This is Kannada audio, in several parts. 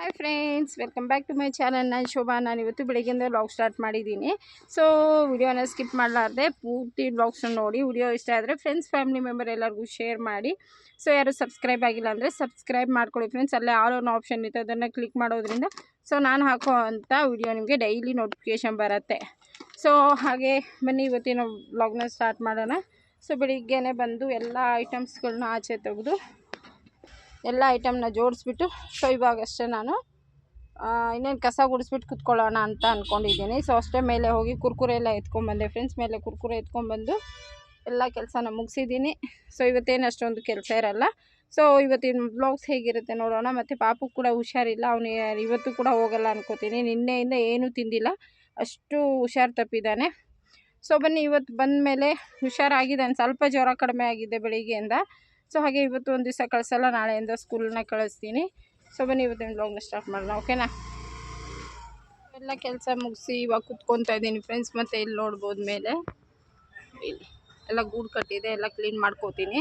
Hi friends welcome back to my channel ನಾನು ಶೋಭಾ. ನಾನು ಇವತ್ತು ಬೆಳಗ್ಗೆಯಿಂದ ವ್ಲಾಗ್ ಸ್ಟಾರ್ಟ್ ಮಾಡಿದ್ದೀನಿ. ಸೊ ವಿಡಿಯೋನ ಸ್ಕಿಪ್ ಮಾಡಲಾರ್ದೆ ಪೂರ್ತಿ ವ್ಲಾಗ್ಸ್ನ ನೋಡಿ ವಿಡಿಯೋ ಇಷ್ಟ ಆದರೆ ಫ್ರೆಂಡ್ಸ್ ಫ್ಯಾಮಿಲಿ ಮೆಂಬರ್ ಎಲ್ಲರಿಗೂ ಶೇರ್ ಮಾಡಿ. ಸೊ ಯಾರು ಸಬ್ಸ್ಕ್ರೈಬ್ ಆಗಿಲ್ಲ ಅಂದರೆ ಸಬ್ಸ್ಕ್ರೈಬ್ ಮಾಡ್ಕೊಳ್ಳಿ ಫ್ರೆಂಡ್ಸ್ ಅಲ್ಲೇ ಆಲ್ ಅನ್ನೋ ಆಪ್ಷನ್ ಇತ್ತು. ಅದನ್ನು ಕ್ಲಿಕ್ ಮಾಡೋದ್ರಿಂದ ಸೊ ನಾನು ಹಾಕೋ ಅಂಥ ವಿಡಿಯೋ ನಿಮಗೆ ಡೈಲಿ ನೋಟಿಫಿಕೇಷನ್ ಬರುತ್ತೆ. ಸೊ ಹಾಗೆ ಬನ್ನಿ, ಇವತ್ತಿನ ವ್ಲಾಗ್ನ ಸ್ಟಾರ್ಟ್ ಮಾಡೋಣ. ಸೊ ಬೆಳಿಗ್ಗೆನೇ ಬಂದು ಎಲ್ಲ ಐಟಮ್ಸ್ಗಳನ್ನ ಆಚೆ ತೆಗೆದು ಎಲ್ಲ ಐಟಮ್ನ ಜೋಡಿಸ್ಬಿಟ್ಟು ಸೊ ಇವಾಗಷ್ಟೇ ನಾನು. ಇನ್ನೇನು ಕಸ ಗುಡಿಸ್ಬಿಟ್ಟು ಕುತ್ಕೊಳ್ಳೋಣ ಅಂತ ಅಂದ್ಕೊಂಡಿದ್ದೀನಿ ಸೊ ಅಷ್ಟೇ ಮೇಲೆ ಹೋಗಿ ಕುರ್ಕುರೆ ಎಲ್ಲ ಎತ್ಕೊಂಡ್ಬಂದೆ. ಫ್ರೆಂಡ್ಸ್ ಮೇಲೆ ಕುರ್ಕುರೆ ಎತ್ಕೊಂಡ್ಬಂದು ಎಲ್ಲ ಕೆಲಸನ ಮುಗಿಸಿದ್ದೀನಿ. ಸೊ ಇವತ್ತೇನು ಅಷ್ಟೊಂದು ಕೆಲಸ ಇರಲ್ಲ. ಸೊ ಇವತ್ತಿನ ಬ್ಲಾಗ್ಸ್ ಹೇಗಿರುತ್ತೆ ನೋಡೋಣ. ಮತ್ತು ಪಾಪು ಕೂಡ ಹುಷಾರಿಲ್ಲ. ಅವನು ಇವತ್ತು ಕೂಡ ಹೋಗಲ್ಲ ಅನ್ಕೋತೀನಿ. ನಿನ್ನೆಯಿಂದ ಏನೂ ತಿಂದಿಲ್ಲ. ಅಷ್ಟು ಹುಷಾರು ತಪ್ಪಿದ್ದಾನೆ. ಸೊ ಬನ್ನಿ, ಇವತ್ತು ಬಂದ ಮೇಲೆ ಹುಷಾರಾಗಿದ್ದಾನೆ ಸ್ವಲ್ಪ ಜ್ವರ ಕಡಿಮೆ ಆಗಿದೆ ಬೆಳಿಗ್ಗೆಯಿಂದ. ಸೊ ಹಾಗೆ ಇವತ್ತು ಒಂದು ದಿವಸ ಕಳಿಸಲ್ಲ, ನಾಳೆಯಿಂದ ಸ್ಕೂಲ್ನ ಕಳಿಸ್ತೀನಿ. ಸೊ ಬನ್ನಿ ಇವತ್ತಿನ ಬ್ಲಾಗ್ನ ಸ್ಟಾರ್ಟ್ ಮಾಡೋಣ ಓಕೆನಾ ಎಲ್ಲ ಕೆಲಸ ಮುಗಿಸಿ ಇವಾಗ ಕುತ್ಕೊತಾ ಇದ್ದೀನಿ ಫ್ರೆಂಡ್ಸ್ ಮತ್ತು ಇಲ್ಲಿ ನೋಡ್ಬೋದು ಮೇಲೆ. ಇಲ್ಲಿ ಎಲ್ಲ ಗೂಡು ಕಟ್ಟಿದೆ, ಎಲ್ಲ ಕ್ಲೀನ್ ಮಾಡ್ಕೋತೀನಿ.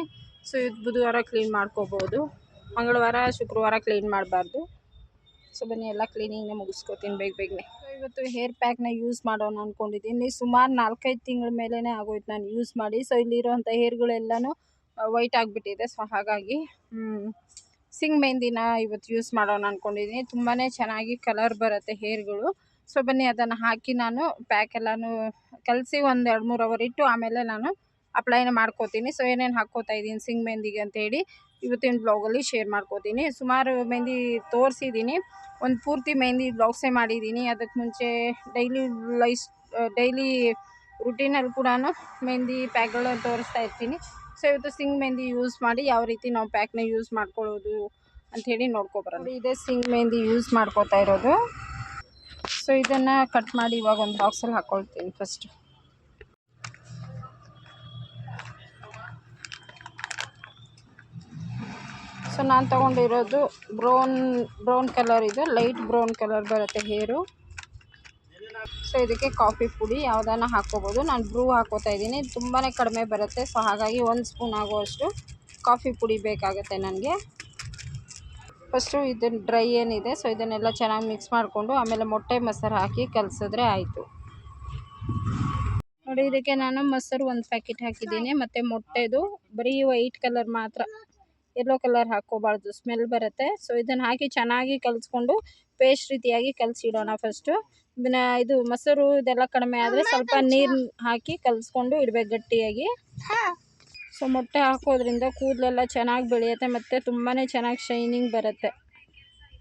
ಸೊ ಇದು ಬುಧವಾರ ಕ್ಲೀನ್ ಮಾಡ್ಕೋಬೋದು. ಮಂಗಳವಾರ, ಶುಕ್ರವಾರ ಕ್ಲೀನ್ ಮಾಡಬಾರ್ದು. ಸೊ ಬನ್ನಿ, ಎಲ್ಲ ಕ್ಲೀನಿಂಗ್ನ ಮುಗಿಸ್ಕೋತೀನಿ ಬೇಗ ಬೇಗನೆ. ಇವತ್ತು ಹೇರ್ ಪ್ಯಾಕ್ನ ಯೂಸ್ ಮಾಡೋಣ ಅಂದ್ಕೊಂಡಿದ್ದೀನಿ ಸುಮಾರು ನಾಲ್ಕೈದು ತಿಂಗಳ ಮೇಲೇ ಆಗೋಯ್ತು ನಾನು ಯೂಸ್ ಮಾಡಿ. ಸೊ ಇಲ್ಲಿರೋಂಥ ಹೇರ್ಗಳೆಲ್ಲನೂ ವೈಟ್ ಆಗಿಬಿಟ್ಟಿದೆ. ಸೊ ಹಾಗಾಗಿ ಸಿಂಗ್ ಮೆಹಂದಿನ ಇವತ್ತು ಯೂಸ್ ಮಾಡೋಣ ಅಂದ್ಕೊಂಡಿದ್ದೀನಿ ತುಂಬಾ ಚೆನ್ನಾಗಿ ಕಲರ್ ಬರುತ್ತೆ ಹೇರ್ಗಳು ಸೊ ಬನ್ನಿ, ಅದನ್ನು ಹಾಕಿ ನಾನು ಪ್ಯಾಕ್ ಎಲ್ಲನೂ ಕಲಸಿ ಒಂದು ಎರಡು ಮೂರು ಅವರ್ ಇಟ್ಟು ಆಮೇಲೆ ನಾನು ಅಪ್ಲೈನ ಮಾಡ್ಕೋತೀನಿ. ಸೊ ಏನೇನು ಹಾಕ್ಕೋತಾ ಇದ್ದೀನಿ ಸಿಂಗ್ ಮೆಹಂದಿಗೆ ಅಂತೇಳಿ ಇವತ್ತಿನ ಬ್ಲಾಗಲ್ಲಿ ಶೇರ್ ಮಾಡ್ಕೋತೀನಿ. ಸುಮಾರು ಮೆಹಂದಿ ತೋರಿಸಿದ್ದೀನಿ ಒಂದು ಪೂರ್ತಿ ಮೆಹಂದಿ ಬ್ಲಾಗ್ಸೇ ಮಾಡಿದ್ದೀನಿ ಅದಕ್ಕೆ ಮುಂಚೆ ಡೈಲಿ ಲೈಸ್ ಡೈಲಿ ರುಟೀನಲ್ಲಿ ಕೂಡ ಮೆಹಂದಿ ಪ್ಯಾಕ್ಗಳನ್ನ ತೋರಿಸ್ತಾ ಇರ್ತೀನಿ. ಸೊ ಇವತ್ತು ಸಿಂಗ್ ಮೆಹಂದಿ ಯೂಸ್ ಮಾಡಿ ಯಾವ ರೀತಿ ನಾವು ಪ್ಯಾಕ್ನ ಯೂಸ್ ಮಾಡ್ಕೊಳ್ಳೋದು ಅಂಥೇಳಿ ನೋಡ್ಕೊಬರೋಣ ಇದೇ ಸಿಂಗ್ ಮೆಹಂದಿ ಯೂಸ್ ಮಾಡ್ಕೋತಾ ಇರೋದು. ಸೊ ಇದನ್ನು ಕಟ್ ಮಾಡಿ ಇವಾಗ ಒಂದು ಬಾಕ್ಸಲ್ಲಿ ಹಾಕ್ಕೊಳ್ತೀನಿ ಫಸ್ಟ್ ಸೊ ನಾನು ತೊಗೊಂಡಿರೋದು ಬ್ರೌನ್ ಬ್ರೌನ್ ಕಲರ್ ಇದು. ಲೈಟ್ ಬ್ರೌನ್ ಕಲರ್ ಬರುತ್ತೆ ಹೇರು ಸೊ ಇದಕ್ಕೆ ಕಾಫಿ ಪುಡಿ ಯಾವುದನ್ನು ಹಾಕ್ಕೋಬೋದು. ನಾನು ಬ್ರೂ ಹಾಕೋತಾ ಇದ್ದೀನಿ. ತುಂಬಾ ಕಡಿಮೆ ಬರುತ್ತೆ. ಸೊ ಹಾಗಾಗಿ ಒಂದು ಸ್ಪೂನ್ ಆಗುವಷ್ಟು ಕಾಫಿ ಪುಡಿ ಬೇಕಾಗುತ್ತೆ ನನಗೆ. ಫಸ್ಟು ಇದನ್ನು ಡ್ರೈ ಏನಿದೆ, ಸೊ ಇದನ್ನೆಲ್ಲ ಚೆನ್ನಾಗಿ ಮಿಕ್ಸ್ ಮಾಡಿಕೊಂಡು ಆಮೇಲೆ ಮೊಟ್ಟೆ ಮೊಸರು ಹಾಕಿ ಕಲಸಿದ್ರೆ ಆಯಿತು. ನೋಡಿ, ಇದಕ್ಕೆ ನಾನು ಮೊಸರು ಒಂದು ಪ್ಯಾಕೆಟ್ ಹಾಕಿದ್ದೀನಿ. ಮತ್ತು ಮೊಟ್ಟೆದು ಬರೀ ವೈಟ್ ಕಲರ್ ಮಾತ್ರ. ಎಲ್ಲೋ ಕಲರ್ ಹಾಕ್ಕೋಬಾರ್ದು. ಸ್ಮೆಲ್ ಬರುತ್ತೆ. ಸೊ ಇದನ್ನು ಹಾಕಿ ಚೆನ್ನಾಗಿ ಕಲಸ್ಕೊಂಡು ಪೇಸ್ಟ್ ರೀತಿಯಾಗಿ ಕಲಸಿಡೋಣ ಫಸ್ಟು ಇದನ್ನ ಇದು ಮೊಸರು ಇದೆಲ್ಲ ಕಡಿಮೆ ಆದರೆ ಸ್ವಲ್ಪ ನೀರು ಹಾಕಿ ಕಲಿಸ್ಕೊಂಡು ಇಡಬೇಕು ಗಟ್ಟಿಯಾಗಿ. ಸೊ ಮೊಟ್ಟೆ ಹಾಕೋದ್ರಿಂದ ಕೂದಲೆಲ್ಲ ಚೆನ್ನಾಗಿ ಬೆಳೆಯುತ್ತೆ ಮತ್ತು ತುಂಬಾ ಚೆನ್ನಾಗಿ ಶೈನಿಂಗ್ ಬರುತ್ತೆ.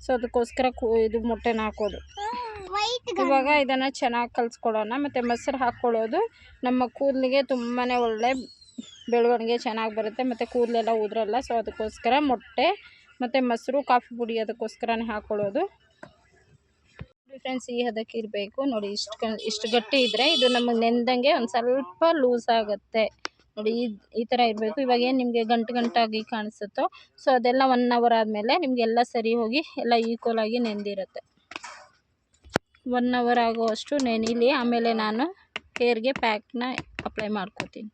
ಸೊ ಅದಕ್ಕೋಸ್ಕರ ಕೂ ಇದು ಮೊಟ್ಟೆನ ಹಾಕೋದು. ಇವಾಗ ಇದನ್ನು ಚೆನ್ನಾಗಿ ಕಲಿಸ್ಕೊಡೋಣ ಮತ್ತು ಮೊಸರು ಹಾಕ್ಕೊಳ್ಳೋದು ನಮ್ಮ ಕೂದಲಿಗೆ ತುಂಬಾ ಒಳ್ಳೆ ಬೆಳವಣಿಗೆ ಚೆನ್ನಾಗಿ ಬರುತ್ತೆ. ಮತ್ತು ಕೂದಲೆಲ್ಲ ಉದ್ರಲ್ಲ. ಸೊ ಅದಕ್ಕೋಸ್ಕರ ಮೊಟ್ಟೆ ಮತ್ತು ಮೊಸರು ಕಾಫಿ ಪುಡಿ ಅದಕ್ಕೋಸ್ಕರನೇ ಹಾಕ್ಕೊಳ್ಳೋದು ಫ್ರೆಂಡ್ಸ್ ಈ ಹದಕ್ಕೆ ಇರಬೇಕು. ನೋಡಿ, ಇಷ್ಟು ಇಷ್ಟು ಗಟ್ಟಿ ಇದ್ದರೆ ಇದು ನಮಗೆ ನೆಂದಂಗೆ ಒಂದು ಸ್ವಲ್ಪ ಲೂಸ್ ಆಗುತ್ತೆ. ನೋಡಿ, ಈ ಈ ಥರ ಇರಬೇಕು. ಇವಾಗ ಏನು ನಿಮಗೆ ಗಂಟು ಗಂಟಾಗಿ ಕಾಣಿಸುತ್ತೋ ಸೊ ಅದೆಲ್ಲ ಒನ್ ಅವರ್ ಆದಮೇಲೆ ನಿಮಗೆಲ್ಲ ಸರಿ ಹೋಗಿ ಎಲ್ಲ ಈಕ್ವಲ್ ಆಗಿ ನೆಂದಿರುತ್ತೆ. ಒನ್ ಅವರ್ ಆಗುವಷ್ಟು ನೆನಿಲಿ, ಆಮೇಲೆ ನಾನು ಹೇರ್ಗೆ ಪ್ಯಾಕ್ನ ಅಪ್ಲೈ ಮಾಡ್ಕೋತೀನಿ.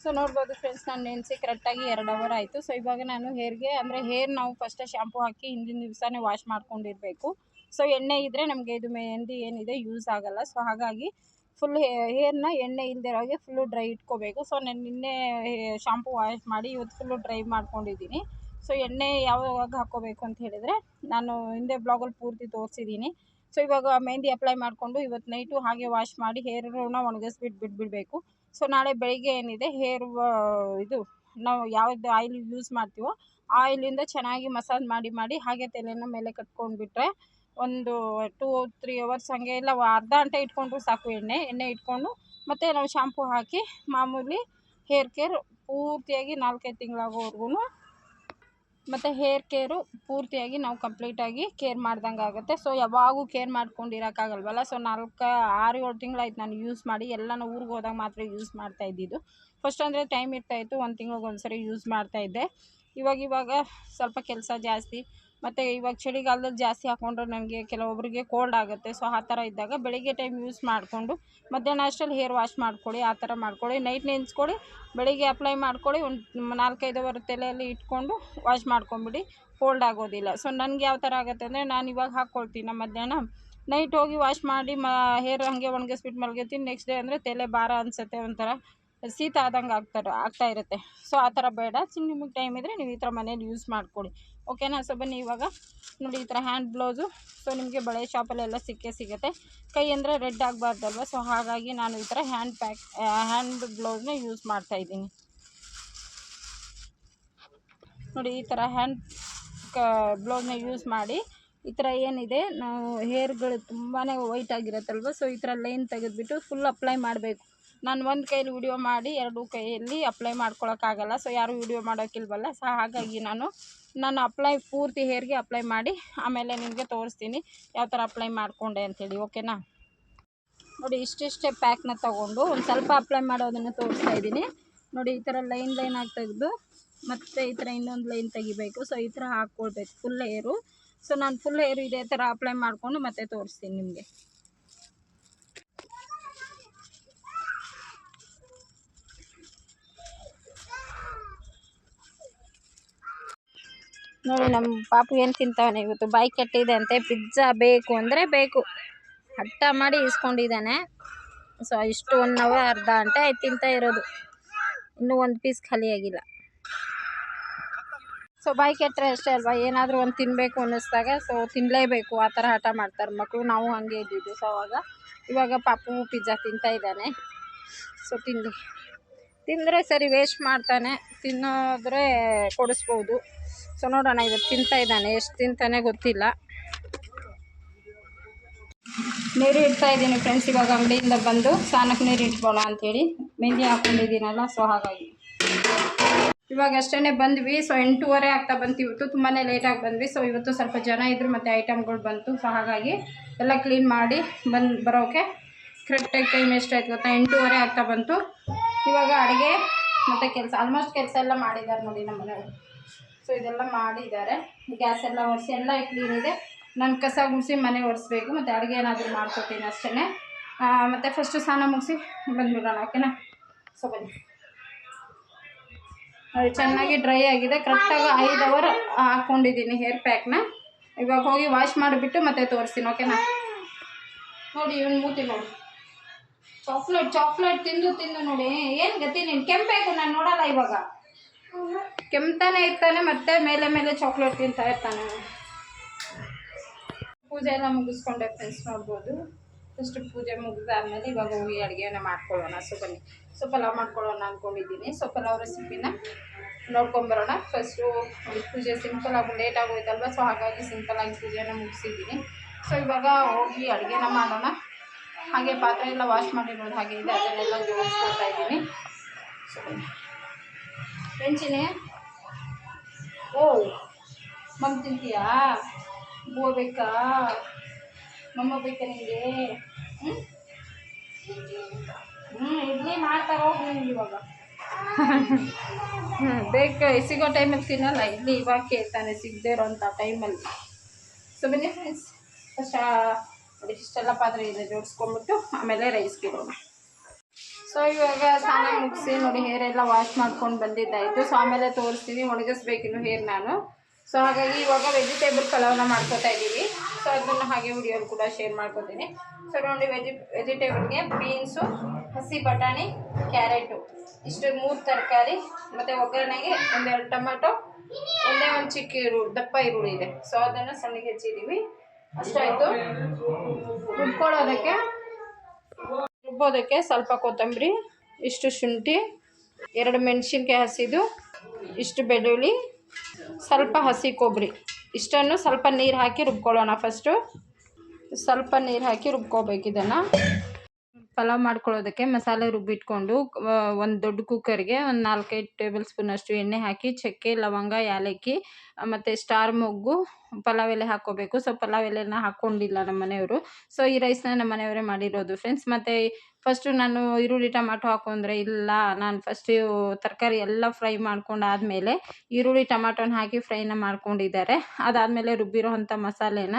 ಸೊ ನೋಡ್ಬೋದು ಫ್ರೆಂಡ್ಸ್ ನಾನು ನೆನೆಸಿ ಕರೆಕ್ಟಾಗಿ ಎರಡು ಅವರ್ ಆಯಿತು. ಸೊ ಇವಾಗ ನಾನು ಹೇರ್ಗೆ ಅಂದರೆ ಹೇರ್ ನಾವು ಫಸ್ಟೇ ಶ್ಯಾಂಪು ಹಾಕಿ ಹಿಂದಿನ ದಿವಸನೇ ವಾಶ್ ಮಾಡ್ಕೊಂಡಿರಬೇಕು. ಸೊ ಎಣ್ಣೆ ಇದ್ದರೆ ನಮಗೆ ಇದು ಮೆಹಂದಿ ಏನಿದೆ ಯೂಸ್ ಆಗಲ್ಲ. ಸೊ ಹಾಗಾಗಿ ಫುಲ್ ಹೇರ್ನ ಎಣ್ಣೆ ಇಲ್ಲದೆ ಹಾಗೆ ಫುಲ್ಲು ಡ್ರೈ ಇಟ್ಕೋಬೇಕು. ಸೊ ನಾನು ನಿನ್ನೆ ಶಾಂಪು ವಾಶ್ ಮಾಡಿ ಇವತ್ತು ಫುಲ್ಲು ಡ್ರೈ ಮಾಡ್ಕೊಂಡಿದ್ದೀನಿ. ಸೊ ಎಣ್ಣೆ ಯಾವಾಗ ಹಾಕ್ಕೋಬೇಕು ಅಂತ ಹೇಳಿದರೆ ನಾನು ಹಿಂದೆ ಬ್ಲಾಗಲ್ಲಿ ಪೂರ್ತಿ ತೋರಿಸಿದ್ದೀನಿ. ಸೊ ಇವಾಗ ಮೆಹಂದಿ ಅಪ್ಲೈ ಮಾಡಿಕೊಂಡು ಇವತ್ತು ನೈಟು ಹಾಗೆ ವಾಶ್ ಮಾಡಿ ಹೇರನ್ನ ಒಣಗಿಸ್ಬಿಟ್ಟು ಬಿಟ್ಬಿಡಬೇಕು. ಸೊ ನಾಳೆ ಬೆಳಿಗ್ಗೆ ಏನಿದೆ ಹೇರ್ ಇದು ನಾವು ಯಾವ್ದು ಆಯಿಲ್ ಯೂಸ್ ಮಾಡ್ತೀವೋ ಆಯಿಲಿಂದ ಚೆನ್ನಾಗಿ ಮಸಾಜ್ ಮಾಡಿ ಮಾಡಿ ಹಾಗೆ ತಲೆನ ಮೇಲೆ ಕಟ್ಕೊಂಡ್ಬಿಟ್ರೆ ಒಂದು ಟೂ ತ್ರೀ ಅವರ್ಸ್ ಹಂಗೆ ಇಲ್ಲ, ಅರ್ಧ ಗಂಟೆ ಇಟ್ಕೊಂಡ್ರು ಸಾಕು ಎಣ್ಣೆ ಎಣ್ಣೆ ಇಟ್ಕೊಂಡು ಮತ್ತು ನಾವು ಶಾಂಪು ಹಾಕಿ ಮಾಮೂಲಿ ಹೇರ್ ಕೇರ್ ಪೂರ್ತಿಯಾಗಿ ನಾಲ್ಕೈದು ತಿಂಗಳಾಗೋವರೆಗೂ ಮತ್ತು ಹೇರ್ ಕೇರು ಪೂರ್ತಿಯಾಗಿ ನಾವು ಕಂಪ್ಲೀಟಾಗಿ ಕೇರ್ ಮಾಡ್ದಂಗೆ ಆಗುತ್ತೆ. ಸೊ ಯಾವಾಗೂ ಕೇರ್ ಮಾಡ್ಕೊಂಡಿರೋಕ್ಕಾಗಲ್ವಲ್ಲ? ಸೊ ನಾಲ್ಕು, ಆರು, ಏಳು ತಿಂಗಳಾಯ್ತು ನಾನು ಯೂಸ್ ಮಾಡಿ ಎಲ್ಲ ಊರಿಗೆ ಹೋದಾಗ ಮಾತ್ರ ಯೂಸ್ ಮಾಡ್ತಾ ಇದ್ದಿದ್ದು. ಫಸ್ಟ್ ಅಂದರೆ ಟೈಮ್ ಇರ್ತಾಯಿತ್ತು ಒಂದು ತಿಂಗ್ಳಿಗೆ ಒಂದು ಸರಿ ಯೂಸ್ ಮಾಡ್ತಾಯಿದ್ದೆ ಇವಾಗ ಇವಾಗ ಸ್ವಲ್ಪ ಕೆಲಸ ಜಾಸ್ತಿ. ಮತ್ತು ಇವಾಗ ಚಳಿಗಾಲದಲ್ಲಿ ಜಾಸ್ತಿ ಹಾಕ್ಕೊಂಡ್ರೆ ನನಗೆ ಕೆಲವೊಬ್ಬರಿಗೆ ಕೋಲ್ಡ್ ಆಗುತ್ತೆ. ಸೊ ಆ ಥರ ಇದ್ದಾಗ ಬೆಳಿಗ್ಗೆ ಟೈಮ್ ಯೂಸ್ ಮಾಡಿಕೊಂಡು ಮಧ್ಯಾಹ್ನ ಅಷ್ಟರಲ್ಲಿ ಹೇರ್ ವಾಶ್ ಮಾಡ್ಕೊಳ್ಳಿ, ಆ ಥರ ಮಾಡ್ಕೊಳ್ಳಿ. ನೈಟ್ ನೆನೆಸ್ಕೊಳ್ಳಿ ಬೆಳಿಗ್ಗೆ ಅಪ್ಲೈ ಮಾಡ್ಕೊಳ್ಳಿ. ಒಂದು ನಾಲ್ಕೈದು ಅವರ್ ತಲೆಯಲ್ಲಿ ಇಟ್ಕೊಂಡು ವಾಶ್ ಮಾಡ್ಕೊಂಬಿಡಿ. ಕೋಲ್ಡ್ ಆಗೋದಿಲ್ಲ. ಸೊ ನನಗೆ ಯಾವ ಥರ ಆಗುತ್ತೆ ಅಂದರೆ ನಾನು ಇವಾಗ ಹಾಕ್ಕೊಳ್ತೀನಿ. ಮಧ್ಯಾಹ್ನ ನೈಟ್ ಹೋಗಿ ವಾಶ್ ಮಾಡಿ, ಮ ಹೇರ್ ಹಾಗೆ ಒಣಗಿಸ್ಬಿಟ್ಟು ಮಲಗಿರ್ತೀನಿ. ನೆಕ್ಸ್ಟ್ ಡೇ ಅಂದರೆ ತಲೆ ಭಾರ ಅನಿಸುತ್ತೆ ಒಂಥರ. ಶೀತ ಆದಂಗೆ ಆಗ್ತಾರೆ ಆಗ್ತಾ ಇರುತ್ತೆ. ಸೊ ಆ ಥರ ಬೇಡ. ಸೊ ನಿಮಗೆ ಟೈಮ್ ಇದ್ದರೆ ನೀವು ಈ ಥರ ಮನೇಲಿ ಯೂಸ್ ಮಾಡ್ಕೊಳ್ಳಿ. ಓಕೆನಾ ಸೊ ಬನ್ನಿ ಇವಾಗ. ನೋಡಿ, ಈ ಥರ ಹ್ಯಾಂಡ್ ಬ್ಲೌಸು ಸೊ ನಿಮಗೆ ಬಳೆ ಶಾಪಲ್ಲೆಲ್ಲ ಸಿಕ್ಕೇ ಸಿಗುತ್ತೆ. ಕೈ ಅಂದರೆ ರೆಡ್ ಆಗಬಾರ್ದಲ್ವ? ಸೊ ಹಾಗಾಗಿ ನಾನು ಈ ಥರ ಹ್ಯಾಂಡ್ ಪ್ಯಾಕ್ ಹ್ಯಾಂಡ್ ಬ್ಲೌಸ್ನ ಯೂಸ್ ಮಾಡ್ತಾ ಇದ್ದೀನಿ. ನೋಡಿ, ಈ ಥರ ಹ್ಯಾಂಡ್ ಕ ಬ್ಲೌಸ್ನ ಯೂಸ್ ಮಾಡಿ ಈ ಥರ ಏನಿದೆ? ನಾವು ಹೇರ್ಗಳು ತುಂಬಾ ವೈಟ್ ಆಗಿರುತ್ತಲ್ವ? ಸೊ ಈ ಥರ ಲೈನ್ ತೆಗೆದುಬಿಟ್ಟು ಫುಲ್ ಅಪ್ಲೈ ಮಾಡಬೇಕು. ನಾನು ಒಂದು ಕೈಯಲ್ಲಿ ವಿಡಿಯೋ ಮಾಡಿ, ಎರಡು ಕೈಯಲ್ಲಿ ಅಪ್ಲೈ ಮಾಡ್ಕೊಳಕ್ಕಾಗಲ್ಲ ಸೊ ಯಾರು ವಿಡಿಯೋ ಮಾಡೋಕ್ಕಿಲ್ವಲ್ಲ ಸೊ ಹಾಗಾಗಿ ನಾನು ನಾನು ಅಪ್ಲೈ ಪೂರ್ತಿ ಹೇರ್ಗೆ ಅಪ್ಲೈ ಮಾಡಿ, ಆಮೇಲೆ ನಿಮಗೆ ತೋರಿಸ್ತೀನಿ ಯಾವ ಥರ ಅಪ್ಲೈ ಮಾಡಿಕೊಂಡೆ ಅಂಥೇಳಿ ಓಕೆನಾ ನೋಡಿ, ಇಷ್ಟಿಷ್ಟೇ ಪ್ಯಾಕ್ನ ತೊಗೊಂಡು ಒಂದು ಸ್ವಲ್ಪ ಅಪ್ಲೈ ಮಾಡೋದನ್ನು ತೋರಿಸ್ತಾ ಇದ್ದೀನಿ. ನೋಡಿ, ಈ ಥರ ಲೈನ್ ಲೈನ್ ಆಗಿ ತೆಗೆದು ಮತ್ತು ಈ ಥರ ಇನ್ನೊಂದು ಲೈನ್ ತೆಗಿಬೇಕು. ಸೊ ಈ ಥರ ಹಾಕ್ಕೊಳ್ಬೇಕು ಫುಲ್ ಏರು ಸೊ ನಾನು ಫುಲ್ ಏರು ಇದೇ ಥರ ಅಪ್ಲೈ ಮಾಡಿಕೊಂಡು ಮತ್ತೆ ತೋರಿಸ್ತೀನಿ ನಿಮಗೆ. ನೋಡಿ ನಮ್ಮ ಪಾಪು ಏನು ತಿಂತಾವನೆ ಇವತ್ತು ಬಾಯಿ ಕೆಟ್ಟಿದೆ ಅಂತೆ ಪಿಜ್ಜಾ ಬೇಕು ಅಂದರೆ ಬೇಕು. ಹಠ ಮಾಡಿ ಇಸ್ಕೊಂಡಿದ್ದಾನೆ. ಸೊ ಇಷ್ಟು ಒನ್ ಅವರ್ ಅರ್ಧ ಗಂಟೆ ತಿಂತಾ ಇರೋದು. ಇನ್ನೂ ಒಂದು ಪೀಸ್ ಖಾಲಿಯಾಗಿಲ್ಲ ಸೊ ಬಾಯಿ ಕೆಟ್ಟರೆ ಅಷ್ಟೇ ಅಲ್ವಾ? ಏನಾದರೂ ಒಂದು ತಿನ್ನಬೇಕು ಅನ್ನಿಸ್ದಾಗ ಸೊ ತಿನ್ನಲೇಬೇಕು ಆ ಥರ ಹಠ ಮಾಡ್ತಾರೆ ಮಕ್ಕಳು ನಾವು ಹಾಗೆ ಇದ್ದಿದ್ದು. ಸೊ ಅವಾಗ ಇವಾಗ ಪಾಪು ಪಿಜ್ಜಾ ತಿಂತಾ ಇದ್ದಾನೆ. ಸೊ ತಿನ್ನಲಿ ತಿಂದರೆ ಸರಿ ವೇಸ್ಟ್ ಮಾಡ್ತಾನೆ, ತಿನ್ನೋದ್ರೆ ಕೊಡಿಸ್ಬೋದು. ಸೊ ನೋಡೋಣ ಇವತ್ತು ತಿಂತಾ ಇದ್ದಾನೆ, ಎಷ್ಟು ತಿಂತಾನೆ ಗೊತ್ತಿಲ್ಲ. ನೀರು ಇಡ್ತಾ ಇದ್ದೀನಿ ಫ್ರೆಂಡ್ಸ್ ಇವಾಗ ಅಂಗಡಿಯಿಂದ ಬಂದು ಸ್ನಾನಕ್ಕೆ ನೀರು ಇಟ್ಬೋಣ ಅಂಥೇಳಿ ಮೆಹಂದಿ ಹಾಕ್ಕೊಂಡಿದ್ದೀನಲ್ಲ ಸೊ ಹಾಗಾಗಿ. ಇವಾಗ ಅಷ್ಟೇ ಬಂದ್ವಿ ಸೊ ಎಂಟೂವರೆ ಆಗ್ತಾ ಬಂತು. ಇವತ್ತು ತುಂಬಾ ಲೇಟಾಗಿ ಬಂದ್ವಿ ಸೊ ಇವತ್ತು ಸ್ವಲ್ಪ ಜನ ಇದ್ರು ಮತ್ತು ಐಟಮ್ಗಳು ಬಂತು ಸೊ ಹಾಗಾಗಿ ಎಲ್ಲ ಕ್ಲೀನ್ ಮಾಡಿ ಬಂದು ಬರೋಕೆ ಕರೆಕ್ಟಾಗಿ ಟೈಮ್ ಎಷ್ಟಾಯ್ತು ಗೊತ್ತಾ? ಎಂಟೂವರೆ ಆಗ್ತಾ ಬಂತು. ಇವಾಗ ಅಡುಗೆ ಮತ್ತು ಕೆಲಸ ಆಲ್ಮೋಸ್ಟ್ ಕೆಲಸ ಎಲ್ಲ ಮಾಡಿದ್ದಾರೆ ನೋಡಿ ನಮ್ಮ ಮನೆಯವರು. ಸೊ ಇದೆಲ್ಲ ಮಾಡಿದ್ದಾರೆ. ಗ್ಯಾಸ್ ಎಲ್ಲ ಒರೆಸಿ, ಎಲ್ಲ ಕ್ಲೀನ್ ಇದೆ. ನಾನು ಕಸ ಮುಗಿಸಿ ಮನೆ ಒರೆಸ್ಬೇಕು, ಮತ್ತು ಅಡುಗೆ ಏನಾದರೂ ಮಾಡ್ಕೊತೀನಿ ಅಷ್ಟೇ ಮತ್ತು ಫಸ್ಟು ಸ್ನಾನ ಮುಗಿಸಿ ಬಂದ್ಬಿಡೋಣ, ಓಕೆನಾ? ಸೊ ಬನ್ನಿ. ಅದು ಚೆನ್ನಾಗಿ ಡ್ರೈ ಆಗಿದೆ. ಕರೆಕ್ಟಾಗಿ ಐದು ಅವರ್ ಹಾಕ್ಕೊಂಡಿದ್ದೀನಿ ಹೇರ್ ಪ್ಯಾಕ್ನ ಇವಾಗ ಹೋಗಿ ವಾಶ್ ಮಾಡಿಬಿಟ್ಟು ಮತ್ತೆ ತೋರಿಸ್ತೀನಿ, ಓಕೆನಾ? ನೋಡಿ, ಇವನು ಮೂತಿ ನೋಡಿ ಚಾಕ್ಲೇಟ್ ಚಾಕ್ಲೇಟ್ ತಿಂದು ತಿಂದು ನೋಡಿ. ಏನು ಗತಿ ನೀನು? ಕೆಂಪಾಯ್ತು ನಾನು ನೋಡಲ್ಲ ಇವಾಗ. ಕೆಮ್ತಾನೆ ಇರ್ತಾನೆ, ಮತ್ತೆ ಮೇಲೆ ಮೇಲೆ ಚಾಕ್ಲೇಟ್ ತಿಂತಾ ಇರ್ತಾನೆ. ಪೂಜೆ ಎಲ್ಲ ಮುಗಿಸ್ಕೊಂಡೆ ಫ್ರೆಂಡ್ಸ್ ನೋಡ್ಬೋದು. ಫಸ್ಟ್ ಪೂಜೆ ಮುಗಿದಾದ್ಮೇಲೆ ಇವಾಗ ಹೋಗಿ ಅಡುಗೆನ ಮಾಡ್ಕೊಳ್ಳೋಣ. ಸೊ ಬನ್ನಿ ಮಾಡ್ಕೊಳ್ಳೋಣ ಅಂದ್ಕೊಂಡಿದ್ದೀನಿ ಸೊ ರೆಸಿಪಿನ ನೋಡ್ಕೊಂಬರೋಣ. ಫಸ್ಟು ಪೂಜೆ ಸಿಂಪಲ್ ಆಗಿ ಲೇಟ್ ಆಗೋಯ್ತಲ್ವ? ಸೊ ಹಾಗಾಗಿ ಸಿಂಪಲ್ ಆಗಿ ಪೂಜೆನ ಮುಗಿಸಿದ್ದೀನಿ. ಸೊ ಇವಾಗ ಹೋಗಿ ಅಡುಗೆನ ಮಾಡೋಣ. ಹಾಗೆ ಪಾತ್ರೆ ಎಲ್ಲ ವಾಶ್ ಮಾಡಿರೋದು ಹಾಗೆ ಇದೆ, ಅದನ್ನೆಲ್ಲ ಜೋಡಿಸ್ಕೊಳ್ತಾ ಇದ್ದೀನಿ. ಬೆಂಚಿನೇ ಓ ಮಮ್ಮ ತಿಂತೀಯಾ? ಬೋ ಬೇಕಾ? ಮಮ್ಮ ಬೇಕಾ ನಿಮಗೆ ಹ್ಞೂ ಇಡ್ಲಿ ಮಾಡ್ತಾ ಹೋಗಿ ಇವಾಗ. ಹ್ಞೂ ಬೇಕು, ಸಿಗೋ ಟೈಮಲ್ಲಿ ತಿನ್ನಲ್ಲ, ಇಡ್ಲಿ ಇವಾಗ ಕೇಳ್ತಾನೆ, ಸಿಗದೇ ಇರೋಂಥ ಟೈಮಲ್ಲಿ ಸೊ ಬನ್ನಿ ಫ್ರೆಂಡ್ಸ್ ಫಸ್ಟ್ ನೋಡಿ ಇಷ್ಟೆಲ್ಲ ಪಾತ್ರೆ ಇದೆ, ಜೋಡಿಸ್ಕೊಂಡ್ಬಿಟ್ಟು ಆಮೇಲೆ ರೈಸ್ ಸೊ ಇವಾಗ ಸ್ನಾನ ಮುಗಿಸಿ ನೋಡಿ ಹೇರ್ ಎಲ್ಲ ವಾಶ್ ಮಾಡ್ಕೊಂಡು ಬಂದಿದ್ದಾಯಿತು. ಸೊ ಆಮೇಲೆ ತೋರಿಸ್ತೀನಿ ಒಣಗಿಸ್ಬೇಕಿನ್ನು ಹೇರ್ ನಾನು. ಸೊ ಹಾಗಾಗಿ ಇವಾಗ ವೆಜಿಟೇಬಲ್ ಪಲಾವ್ನ ಮಾಡ್ಕೋತಾ ಇದ್ದೀವಿ. ಸೊ ಅದನ್ನು ಹಾಗೆ ವಿಡಿಯೋಲಿ ಕೂಡ ಶೇರ್ ಮಾಡ್ಕೊತೀನಿ. ಸೊ ನೋಡಿ ವೆಜಿ ವೆಜಿಟೇಬಲ್ಗೆ ಬೀನ್ಸು ಹಸಿ ಬಟಾಣಿ ಕ್ಯಾರೆಟು ಇಷ್ಟು ಮೂರು ತರಕಾರಿ, ಮತ್ತು ಒಗ್ಗರಣೆಗೆ ಒಂದೆರಡು ಟೊಮೆಟೊ, ಒಂದೇ ಒಂದು ಚಿಕ್ಕ ಈರುಳ್ಳಿ, ದಪ್ಪ ಈರುಳ್ಳಿ ಇದೆ. ಸೊ ಅದನ್ನು ಸಣ್ಣಗೆ ಹೆಚ್ಚಿದ್ದೀವಿ. ಅಷ್ಟಾಯಿತು? ರುಬ್ಕೊಳ್ಳೋದಕ್ಕೆ? ರುಬ್ಬೋದಕ್ಕೆ ಸ್ವಲ್ಪ ಕೊತ್ತಂಬರಿ, ಇಷ್ಟು ಶುಂಠಿ, ಎರಡು ಮೆಣಸಿನ್ಕಾಯಿ ಹಸಿದು, ಇಷ್ಟು ಬೆಳ್ಳುಳ್ಳಿ, ಸ್ವಲ್ಪ ಹಸಿ ಕೊಬ್ಬರಿ. ಇಷ್ಟನ್ನು ಸ್ವಲ್ಪ ನೀರು ಹಾಕಿ ರುಬ್ಕೊಳ್ಳೋಣ ಫಸ್ಟು ಸ್ವಲ್ಪ ನೀರು ಹಾಕಿ ರುಬ್ಕೋಬೇಕು ಇದನ್ನು. ಪಲಾವ್ ಮಾಡ್ಕೊಳ್ಳೋದಕ್ಕೆ ಮಸಾಲೆ ರುಬ್ಬಿಟ್ಕೊಂಡು ಒಂದು ದೊಡ್ಡ ಕುಕ್ಕರ್ಗೆ ಒಂದು ನಾಲ್ಕೈದು ಟೇಬಲ್ ಸ್ಪೂನಷ್ಟು ಎಣ್ಣೆ ಹಾಕಿ, ಚಕ್ಕೆ, ಲವಂಗ ಏಲಕ್ಕಿ ಮತ್ತು ಸ್ಟಾರ್ ಮೊಗ್ಗು ಪಲಾವ್ ಎಲೆ ಹಾಕ್ಕೋಬೇಕು. ಸೊ ಪಲಾವ್ ಎಲೆನ ಹಾಕ್ಕೊಂಡಿಲ್ಲ ನಮ್ಮ ಮನೆಯವರು. ಸೊ ಈ ರೈಸ್ನ ನಮ್ಮ ಮನೆಯವರೇ ಮಾಡಿರೋದು ಫ್ರೆಂಡ್ಸ್ ಮತ್ತು ಫಸ್ಟು ನಾನು ಈರುಳ್ಳಿ ಟೊಮಾಟೊ ಹಾಕೊಂಡ್ರೆ ಇಲ್ಲ, ನಾನು ಫಸ್ಟು ತರಕಾರಿ ಎಲ್ಲ ಫ್ರೈ ಮಾಡ್ಕೊಂಡಾದಮೇಲೆ ಈರುಳ್ಳಿ ಟೊಮಾಟೊನ ಹಾಕಿ ಫ್ರೈನ ಮಾಡ್ಕೊಂಡಿದ್ದಾರೆ. ಅದಾದಮೇಲೆ ರುಬ್ಬಿರೋ ಅಂಥ ಮಸಾಲೆನ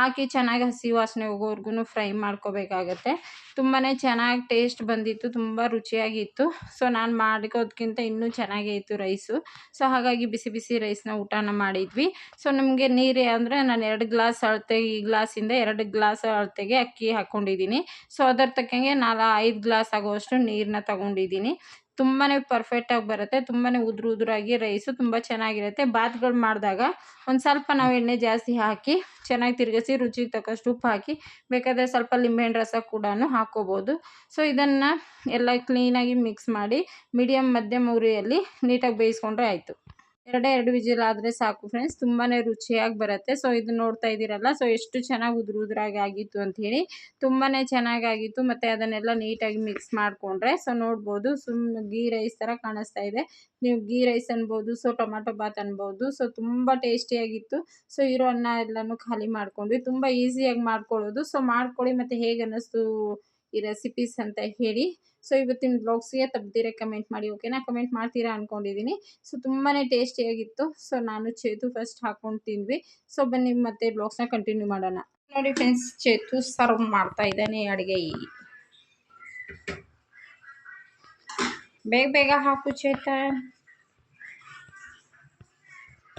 ಹಾಕಿ ಚೆನ್ನಾಗಿ ಹಸಿ ವಾಸನೆ ಹೋಗೋವರೆಗೂ ಫ್ರೈ ಮಾಡ್ಕೋಬೇಕಾಗತ್ತೆ. ತುಂಬಾ ಚೆನ್ನಾಗಿ ಟೇಸ್ಟ್ ಬಂದಿತ್ತು, ತುಂಬ ರುಚಿಯಾಗಿತ್ತು. ಸೊ ನಾನು ಮಾಡಿಕೋದ್ಕಿಂತ ಇನ್ನೂ ಚೆನ್ನಾಗೇ ಇತ್ತು ರೈಸು ಸೊ ಹಾಗಾಗಿ ಬಿಸಿ ಬಿಸಿ ರೈಸ್ನ ಊಟನ ಮಾಡಿದ್ವಿ. ಸೊ ನಮಗೆ ನೀರು ಅಂದರೆ ನಾನು ಎರಡು ಗ್ಲಾಸ್ ಅಳತೆ, ಈ ಗ್ಲಾಸಿಂದ ಎರಡು ಗ್ಲಾಸ್ ಅಳತೆಗೆ ಅಕ್ಕಿ ಹಾಕ್ಕೊಂಡಿದ್ದೀನಿ ಸೊ ಅದರ ತಕ್ಕಂಗೆ ನಾಲ್ಕು ಐದು ಗ್ಲಾಸ್ ಆಗುವಷ್ಟು ನೀರನ್ನ ತಗೊಂಡಿದ್ದೀನಿ. ತುಂಬಾ ಪರ್ಫೆಕ್ಟಾಗಿ ಬರುತ್ತೆ. ತುಂಬಾ ಉದುರು ಉದುರಾಗಿ ರೈಸು ತುಂಬ ಚೆನ್ನಾಗಿರುತ್ತೆ. ಬಾತ್ಗಳು ಮಾಡಿದಾಗ ಒಂದು ಸ್ವಲ್ಪ ನಾವು ಎಣ್ಣೆ ಜಾಸ್ತಿ ಹಾಕಿ ಚೆನ್ನಾಗಿ ತಿರುಗಿಸಿ ರುಚಿಗೆ ತಕ್ಕಷ್ಟು ಉಪ್ಪು ಹಾಕಿ ಬೇಕಾದರೆ ಸ್ವಲ್ಪ ಲಿಂಬೆಹಣ್ಣು ರಸ ಕೂಡ ಹಾಕ್ಕೋಬೋದು ಸೊ ಇದನ್ನು ಎಲ್ಲ ಕ್ಲೀನಾಗಿ ಮಿಕ್ಸ್ ಮಾಡಿ ಮೀಡಿಯಮ್ ಮಧ್ಯಮ ಉರಿಯಲ್ಲಿ ನೀಟಾಗಿ ಬೇಯಿಸ್ಕೊಂಡ್ರೆ ಆಯಿತು. ಎರಡೇ ಎರಡು ವಿಜಿಲ್ ಆದರೆ ಸಾಕು ಫ್ರೆಂಡ್ಸ್ ತುಂಬಾ ರುಚಿಯಾಗಿ ಬರುತ್ತೆ. ಸೊ ಇದು ನೋಡ್ತಾ ಇದ್ದೀರಲ್ಲ ಸೊ ಎಷ್ಟು ಚೆನ್ನಾಗಿ ಉದುರು ಉದುರಾಗಿ ಆಗಿತ್ತು ಅಂಥೇಳಿ ತುಂಬಾ ಚೆನ್ನಾಗಾಗಿತ್ತು ಮತ್ತು ಅದನ್ನೆಲ್ಲ ನೀಟಾಗಿ ಮಿಕ್ಸ್ ಮಾಡಿಕೊಂಡ್ರೆ ಸೊ ನೋಡ್ಬೋದು ಸುಮ್ಮನೆ ಗೀ ರೈಸ್ ಥರ ಕಾಣಿಸ್ತಾ ಇದೆ. ನೀವು ಗೀ ರೈಸ್ ಅನ್ಬೋದು ಸೊ ಟೊಮಾಟೊ ಬಾತ್ ಅನ್ಬೋದು ಸೊ ತುಂಬ ಟೇಸ್ಟಿಯಾಗಿತ್ತು ಸೊ ಇರೋ ಅನ್ನ ಎಲ್ಲನೂ ಖಾಲಿ ಮಾಡ್ಕೊಂಡ್ವಿ. ತುಂಬ ಈಸಿಯಾಗಿ ಮಾಡ್ಕೊಳ್ಳೋದು. ಸೊ ಮಾಡ್ಕೊಳ್ಳಿ ಮತ್ತು ಹೇಗೆ ಅನ್ನಿಸ್ತು ಈ ರೆಸಿಪೀಸ್ ಅಂತ ಹೇಳಿ. ಸೊ ಇವತ್ತಿನ ಬ್ಲಾಗ್ಸ್ಗೆ ತಪ್ಪದಿರ ಕಮೆಂಟ್ ಮಾಡಿ ಓಕೆನಾ ಕಮೆಂಟ್ ಮಾಡ್ತೀರಾ ಅಂದ್ಕೊಂಡಿದ್ದೀನಿ ಸೊ ತುಂಬಾ ಟೇಸ್ಟಿಯಾಗಿತ್ತು ಸೊ ನಾನು ಚೇತು ಫಸ್ಟ್ ಹಾಕೊಂಡು ತಿಂದ್ವಿ. ಸೊ ಬನ್ನಿ ಮತ್ತೆ ಬ್ಲಾಗ್ಸ್ನ ಕಂಟಿನ್ಯೂ ಮಾಡೋಣ. ನೋಡಿ ಫ್ರೆಂಡ್ಸ್ ಚೇತು ಸರ್ವ್ ಮಾಡ್ತಾ ಇದ್ದಾನೆ ಅಡುಗೆ. ಬೇಗ ಬೇಗ ಹಾಕು ಚೇತ.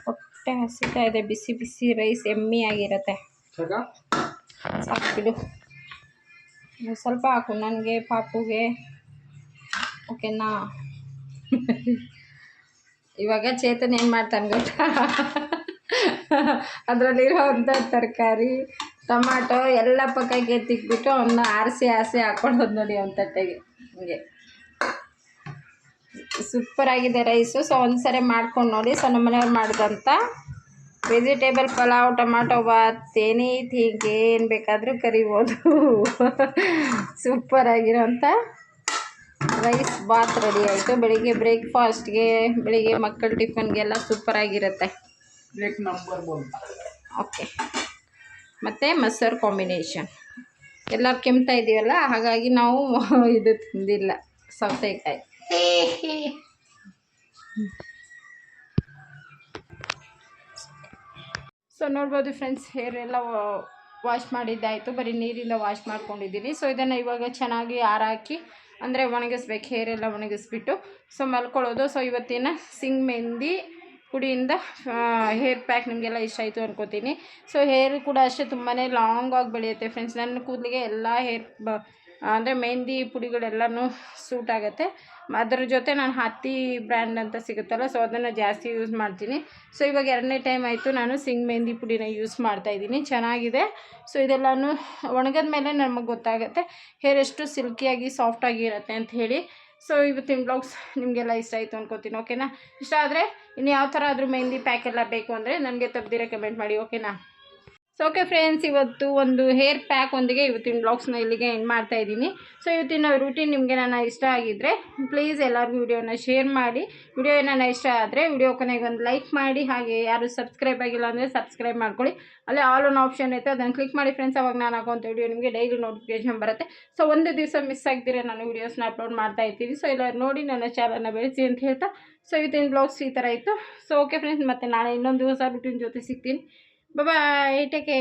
ಹೊಟ್ಟೆ ಹಸಿತಾ ಇದೆ ಬಿಸಿ ಬಿಸಿ ರೈಸ್ ಎಮ್ಮಿ ಆಗಿರುತ್ತೆ ಸಾಕು ಬಿಡು. ಸ್ವಲ್ಪ ಹಾಕು, ನನಗೆ, ಪಾಪುಗೆ. ಓಕೆನಾ? ಇವಾಗ ಚೇತನ್ ಏನು ಮಾಡ್ತಾನೆ ಗೊತ್ತಾ? ಅದರಲ್ಲಿರೋವಂಥ ತರಕಾರಿ, ಟೊಮಾಟೊ ಎಲ್ಲ ಪಕ್ಕಕ್ಕೆ ತಿಕ್ಬಿಟ್ಟು ಅವನ್ನ ಆರಿಸಿ ಆರಿಸಿ ಹಾಕ್ಕೊಳ್ಳೋದು ನೋಡಿ ಅವನ ತಟ್ಟೆಗೆ. ಹಂಗೆ. ಸೂಪರ್ ಆಗಿದೆ ರೈಸು. ಸೊ ಒಂದ್ಸರಿ ಮಾಡ್ಕೊಂಡು ನೋಡಿ. ಸೊ ನಮ್ಮ ಮನೆಯವ್ರು ಮಾಡಿದಂಥ vegetable pulao tomato bath anything ಏನು ಬೇಕಾದರೂ ಕರಿಬೋದು. ಸೂಪರಾಗಿರೋಂಥ ರೈಸ್ ಬಾತ್ ರೆಡಿ ಆಯಿತು. ಬೆಳಿಗ್ಗೆ ಬ್ರೇಕ್ಫಾಸ್ಟ್ಗೆ ಬೆಳಿಗ್ಗೆ ಮಕ್ಕಳ ಟಿಫನ್ಗೆಲ್ಲ ಸೂಪರಾಗಿರುತ್ತೆ ಓಕೆ ಮತ್ತು ಮೊಸರು ಕಾಂಬಿನೇಷನ್ ಎಲ್ಲ ಕೆಮ್ತಾ ಇದೀವಲ್ಲ ಹಾಗಾಗಿ ನಾವು ಇದು ತಿಂದಿಲ್ಲ. ಸೌತೆಕಾಯಿ. ಸೊ ನೋಡ್ಬೋದು ಫ್ರೆಂಡ್ಸ್ ಹೇರ್ ಎಲ್ಲ ವಾಶ್ ಮಾಡಿದ್ದಾಯಿತು ಬರೀ ನೀರಿಂದ ವಾಶ್ ಮಾಡ್ಕೊಂಡಿದ್ದೀನಿ. ಸೊ ಇದನ್ನು ಇವಾಗ ಚೆನ್ನಾಗಿ ಹಾರಾಕಿ ಅಂದರೆ ಒಣಗಿಸ್ಬೇಕು ಹೇರ್ ಎಲ್ಲ ಒಣಗಿಸ್ಬಿಟ್ಟು. ಸೊ ಮಲ್ಕೊಳ್ಳೋದು. ಸೊ ಇವತ್ತಿನ ಸಿಂಗ್ ಮೆಹಂದಿ ಪುಡಿಯಿಂದ ಹೇರ್ ಪ್ಯಾಕ್ ನಿಮಗೆಲ್ಲ ಇಷ್ಟ ಆಯಿತು ಅನ್ಕೋತೀನಿ. ಸೊ ಹೇರ್ ಕೂಡ ಅಷ್ಟೇ ತುಂಬಾ ಲಾಂಗಾಗಿ ಬೆಳೆಯುತ್ತೆ ಫ್ರೆಂಡ್ಸ್ ನನ್ನ ಕೂದಲಿಗೆ ಎಲ್ಲ ಹೇರ್ ಬ, ಅಂದರೆ ಮೆಹಂದಿ ಪುಡಿಗಳೆಲ್ಲನೂ ಸೂಟ್ ಆಗುತ್ತೆ. ಅದರ ಜೊತೆ ನಾನು ಹತ್ತಿ ಬ್ರ್ಯಾಂಡ್ ಅಂತ ಸಿಗುತ್ತಲ್ಲ ಸೊ ಅದನ್ನು ಜಾಸ್ತಿ ಯೂಸ್ ಮಾಡ್ತೀನಿ. ಸೊ ಇವಾಗ ಎರಡನೇ ಟೈಮ್ ಆಯಿತು, ನಾನು ಸಿಂಗ್ ಮೆಹಂದಿ ಪುಡಿನ ಯೂಸ್ ಮಾಡ್ತಾ ಇದ್ದೀನಿ. ಚೆನ್ನಾಗಿದೆ. ಸೊ ಇದೆಲ್ಲನೂ ಒಣಗದ ಮೇಲೆ ನಮಗೆ ಗೊತ್ತಾಗುತ್ತೆ ಹೇರ್ ಎಷ್ಟು ಸಿಲ್ಕಿಯಾಗಿ ಸಾಫ್ಟಾಗಿ ಇರುತ್ತೆ ಅಂತ ಹೇಳಿ. ಸೊ ಇವತ್ತಿನ ಬ್ಲಾಗ್ಸ್ ನಿಮಗೆಲ್ಲ ಇಷ್ಟ ಆಯಿತು ಅನ್ಕೋತೀನಿ ಓಕೆನಾ ಇಷ್ಟ ಆದರೆ ಇನ್ನು ಯಾವ ಥರ ಆದರೂ ಮೆಹಂದಿ ಪ್ಯಾಕ್ ಎಲ್ಲ ಬೇಕು ಅಂದರೆ ನನಗೆ ತಪ್ಪದಿರ ಕಮೆಂಟ್ ಮಾಡಿ ಓಕೆನಾ ಸೊ ಓಕೆ ಫ್ರೆಂಡ್ಸ್ ಇವತ್ತು ಒಂದು ಹೇರ್ ಪ್ಯಾಕ್ ಒಂದಿಗೆ ಇವತ್ತಿನ ಬ್ಲಾಗ್ಸ್ನ ಇಲ್ಲಿಗೆ ಎಂಡ್ ಮಾಡ್ತಾ ಇದ್ದೀನಿ. ಸೊ ಇವತ್ತಿನ ರೂಟೀನ್ ನಿಮಗೆ ನನ್ನ ಇಷ್ಟ ಆಗಿದ್ದರೆ ಪ್ಲೀಸ್ ಎಲ್ಲರಿಗೂ ವಿಡಿಯೋನ ಶೇರ್ ಮಾಡಿ. ವಿಡಿಯೋ ಏನಾನ ಇಷ್ಟ ಆದರೆ ವಿಡಿಯೋ ಕೊನೆಗೆ ಒಂದು ಲೈಕ್ ಮಾಡಿ. ಹಾಗೆ ಯಾರು ಸಬ್ಸ್ಕ್ರೈಬ್ ಆಗಿಲ್ಲ ಅಂದರೆ ಸಬ್ಸ್ಕ್ರೈಬ್ ಮಾಡ್ಕೊಳ್ಳಿ. ಅಲ್ಲಿ ಆಲ್ ಒನ್ ಆಪ್ಷನ್ ಐತೆ ಅದನ್ನು ಕ್ಲಿಕ್ ಮಾಡಿ ಫ್ರೆಂಡ್ಸ್ ಅವಾಗ ನಾನು ಹಾಕುವಂಥ ವಿಡಿಯೋ ನಿಮಗೆ ಡೈಲಿ ನೋಟಿಫಿಕೇಶನ್ ಬರುತ್ತೆ. ಸೊ ಒಂದು ದಿವಸ ಮಿಸ್ ಆಗ್ದಿರ ನಾನು ವೀಡಿಯೋಸ್ನ ಅಪ್ಲೋಡ್ ಮಾಡ್ತಾ ಇರ್ತೀನಿ. ಸೊ ಎಲ್ಲರೂ ನೋಡಿ ನನ್ನ ಚಾನಲ್ನ ಬೆಳೆಸಿ ಅಂತ ಹೇಳ್ತಾ. ಸೊ ಇವತ್ತಿನ ಬ್ಲಾಗ್ಸ್ ಈ ಥರ ಇತ್ತು. ಸೊ ಓಕೆ ಫ್ರೆಂಡ್ಸ್ ಮತ್ತು ನಾಳೆ ಇನ್ನೊಂದು ದಿವಸ ರೂಟೀನ್ ಜೊತೆ ಸಿಗ್ತೀನಿ. বাবা এটাকে